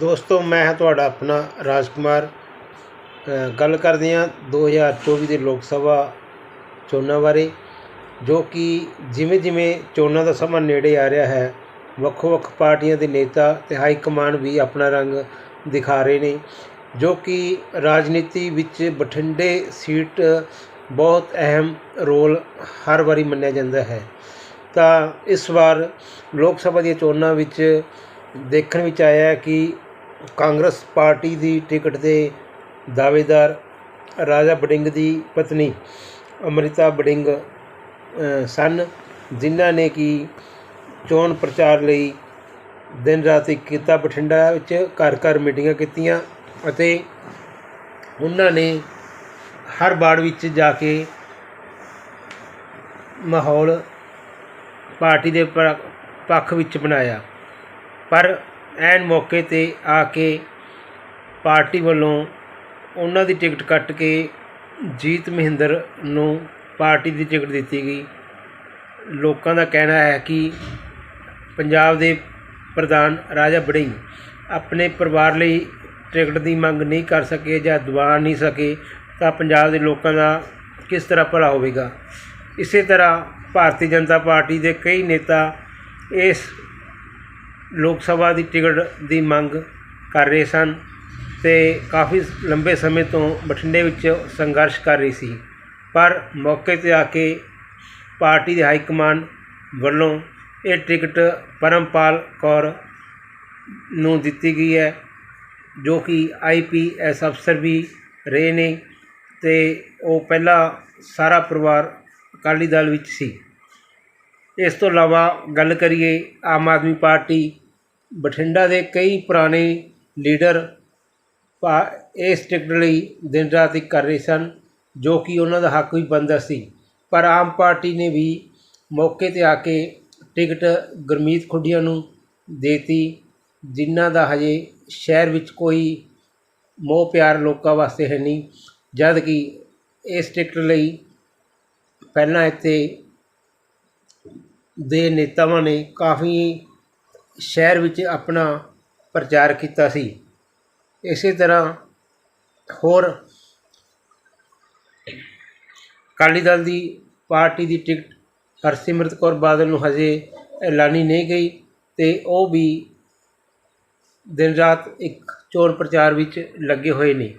ਦੋਸਤੋ ਮੈਂ ਹਾਂ ਤੁਹਾਡਾ ਆਪਣਾ ਰਾਜਕੁਮਾਰ। ਅ, ਗੱਲ ਕਰਦੇ ਹਾਂ 2024 ਦੇ ਲੋਕ ਸਭਾ ਚੋਣਾਂ ਬਾਰੇ ਜੋ ਕਿ ਜਿਵੇਂ ਜਿਵੇਂ ਚੋਣਾਂ ਦਾ ਸਮਾਂ ਨੇੜੇ ਆ ਰਿਹਾ ਹੈ ਵੱਖੋ ਵੱਖ ਪਾਰਟੀਆਂ ਦੇ ਨੇਤਾ ਤੇ ਹਾਈ ਕਮਾਂਡ ਵੀ ਆਪਣਾ ਰੰਗ ਦਿਖਾ ਰਹੇ ਨੇ ਜੋ ਕਿ ਰਾਜਨੀਤੀ ਵਿੱਚ ਬਠਿੰਡੇ ਸੀਟ ਬਹੁਤ ਅਹਿਮ ਰੋਲ ਹਰ ਵਾਰੀ ਮੰਨਿਆ ਜਾਂਦਾ ਹੈ। ਤਾਂ ਇਸ ਵਾਰ ਲੋਕ ਸਭਾ ਦੀਆਂ ਚੋਣਾਂ ਵਿੱਚ ਦੇਖਣ ਵਿੱਚ ਆਇਆ ਕਿ ਕਾਂਗਰਸ ਪਾਰਟੀ ਦੀ ਟਿਕਟ ਦੇ ਦਾਅਵੇਦਾਰ ਰਾਜਾ ਬੜਿੰਗ ਦੀ ਪਤਨੀ ਅੰਮ੍ਰਿਤਾ ਬੜਿੰਗ ਸਨ, ਜਿਨ੍ਹਾਂ ਨੇ ਕਿ ਚੋਣ ਪ੍ਰਚਾਰ ਲਈ ਦਿਨ ਰਾਤ ਇੱਕ ਕੀਤਾ ਬਠਿੰਡਾ ਵਿੱਚ ਘਰ ਘਰ ਮੀਟਿੰਗਾਂ ਕੀਤੀਆਂ ਅਤੇ ਉਹਨਾਂ ਨੇ ਹਰ ਵਾਰਡ ਵਿੱਚ ਜਾ ਕੇ ਮਾਹੌਲ ਪਾਰਟੀ ਦੇ ਪੱਖ ਵਿੱਚ ਬਣਾਇਆ। ਪਰ ਐਨ ਮੌਕੇ ਤੇ ਆ ਕੇ ਪਾਰਟੀ ਵੱਲੋਂ ਉਹਨਾਂ ਦੀ ਟਿਕਟ ਕੱਟ ਕੇ ਜੀਤ ਮਹਿੰਦਰ ਨੂੰ ਪਾਰਟੀ ਦੀ ਟਿਕਟ ਦਿੱਤੀ ਗਈ। ਲੋਕਾਂ ਦਾ ਕਹਿਣਾ ਹੈ ਕਿ ਪੰਜਾਬ ਦੇ ਪ੍ਰਧਾਨ ਰਾਜਾ ਬੜਿੰਗ ਆਪਣੇ ਪਰਿਵਾਰ ਲਈ ਟਿਕਟ ਦੀ ਮੰਗ ਨਹੀਂ ਕਰ ਸਕੇ ਜਾਂ ਦਬਾ ਨਹੀਂ ਸਕੇ ਤਾਂ ਪੰਜਾਬ ਦੇ ਲੋਕਾਂ ਦਾ ਕਿਸ ਤਰ੍ਹਾਂ ਭਲਾ ਹੋਵੇਗਾ? ਇਸੇ ਤਰ੍ਹਾਂ ਭਾਰਤੀ ਜਨਤਾ ਪਾਰਟੀ ਦੇ ਕਈ ਨੇਤਾ ਇਸ ਲੋਕ ਸਭਾ ਦੀ ਟਿਕਟ ਦੀ ਮੰਗ ਕਰ ਰਹੇ ਸਨ ਤੇ ਕਾਫੀ ਲੰਬੇ ਸਮੇਂ ਤੋਂ ਬਠਿੰਡੇ ਵਿੱਚ ਸੰਘਰਸ਼ ਕਰ ਰਹੀ ਸੀ। ਪਰ ਮੌਕੇ ਤੇ ਆ ਕੇ ਪਾਰਟੀ ਦੇ ਹਾਈ ਕਮਾਂਡ ਵੱਲੋਂ ਇਹ ਟਿਕਟ ਪਰਮਪਾਲ ਕੌਰ ਨੂੰ ਦਿੱਤੀ ਗਈ ਹੈ, ਜੋ ਕਿ ਆਈਪੀਐਸ ਅਫਸਰ ਵੀ ਰਹੇ ਨੇ ਤੇ ਉਹ ਪਹਿਲਾਂ ਸਾਰਾ ਪਰਿਵਾਰ ਅਕਾਲੀ ਦਲ ਵਿੱਚ ਸੀ। ਇਸ ਤੋਂ ਇਲਾਵਾ ਗੱਲ ਕਰੀਏ ਆਮ ਆਦਮੀ ਪਾਰਟੀ ਬਠਿੰਡਾ ਦੇ ਕਈ ਪੁਰਾਣੇ ਲੀਡਰ ਭਾ ਇਸ ਟਿਕਟ ਲਈ ਦਿਨ ਰਾਤ ਇੱਕ ਕਰ ਰਹੇ ਸਨ, ਜੋ ਕਿ ਉਹਨਾਂ ਦਾ ਹੱਕ ਵੀ ਬਣਦਾ ਸੀ। ਪਰ ਆਮ ਪਾਰਟੀ ਨੇ ਵੀ ਮੌਕੇ ਤੇ ਆ ਕੇ ਟਿਕਟ ਗੁਰਮੀਤ ਖੁੱਡੀਆਂ ਨੂੰ ਦੇਤੀ, ਜਿਨ੍ਹਾਂ ਦਾ ਹਜੇ ਸ਼ਹਿਰ ਵਿੱਚ ਕੋਈ ਮੋਹ ਪਿਆਰ ਲੋਕਾਂ ਵਾਸਤੇ ਹੈ ਨਹੀਂ ਜਦ ਕਿ ਇਸ ਟਿਕਟ ਲਈ ਪਹਿਲਾਂ ਇੱਥੇ ਦੇ ਨੇਤਾਵਾਂ ਨੇ ਕਾਫੀ ਸ਼ਹਿਰ ਵਿੱਚ ਆਪਣਾ ਪ੍ਰਚਾਰ ਕੀਤਾ ਸੀ। ਇਸੇ ਤਰ੍ਹਾਂ ਹੋਰ ਅਕਾਲੀ ਦਲ ਦੀ ਪਾਰਟੀ ਦੀ ਟਿਕਟ ਹਰਸਿਮਰਤ ਕੌਰ ਬਾਦਲ ਨੂੰ ਹਜੇ ਐਲਾਨੀ ਨਹੀਂ ਗਈ ਤੇ ਉਹ ਵੀ ਦਿਨ ਰਾਤ ਇੱਕ ਚੋਣ ਪ੍ਰਚਾਰ ਵਿੱਚ ਲੱਗੇ ਹੋਏ ਨੇ।